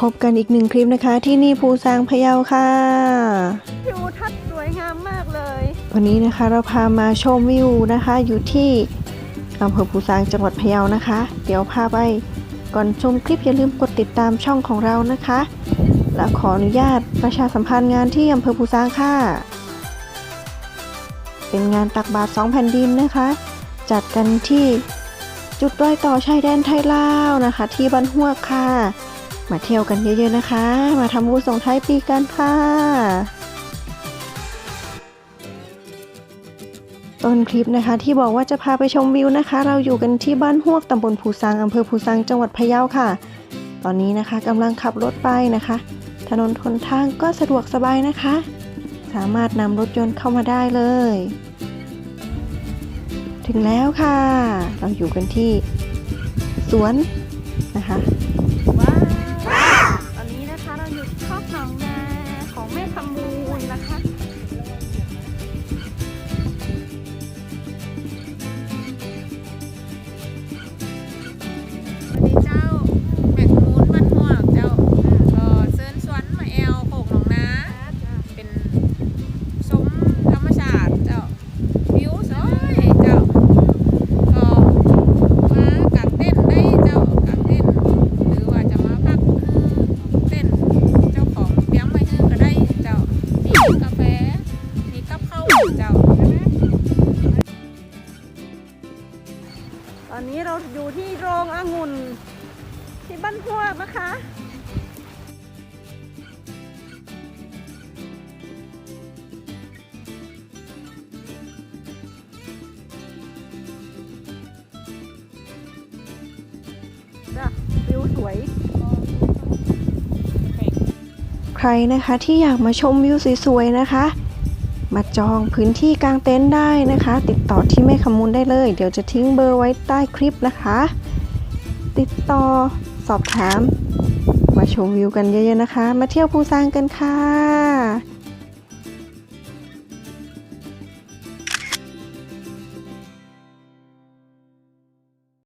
พบกันอีกหนึ่งคลิปนะคะ ที่นี่ภูซางพะเยาค่ะทิวทัศน์สวยงามมากเลย วันนี้นะคะเราพามาชมวิวนะคะ อยู่ที่อำเภอภูซางจังหวัดพะเยานะคะ เดี๋ยวพาไปก่อนชมคลิปอย่าลืมกดติดตามช่องของเรานะคะ และขออนุญาตประชาสัมพันธ์งานที่อำเภอภูซางค่ะ เป็นงานตักบาตรสองแผ่นดินนะคะ จัดกันที่จุดรอยต่อชายแดนไทยลาวนะคะ ที่บ้านฮวกค่ะ มาเที่ยวกันเยอะๆนะคะ มาทำบุญส่งท้ายปีกันค่ะต้นคลิปนะคะ ที่บอกว่าจะพาไปชมวิวนะคะ เราอยู่กันที่บ้านฮวกตำบลภูซางอำเภอภูซางจังหวัดพะเยาค่ะ ตอนนี้นะคะกำลังขับรถไปนะคะ ถนนทนทางก็สะดวกสบายนะคะ สามารถนำรถยนต์เข้ามาได้เลย ถึงแล้วค่ะ เราอยู่กันที่ สวนนะคะ นี้นะ ตอนนี้เราอยู่ที่โรงองุ่นที่บ้านพวกนะคะจ้ะวิวสวย ใครนะคะที่อยากมาชมวิวสวยๆนะคะ มาจองพื้นที่กลางเต็นท์ได้นะคะ ติดต่อที่แม่คำมูลได้เลย เดี๋ยวจะทิ้งเบอร์ไว้ใต้คลิปนะคะ ติดต่อสอบถาม มาชมวิวกันเยอะๆนะคะ มาเที่ยวภูซางกันค่ะ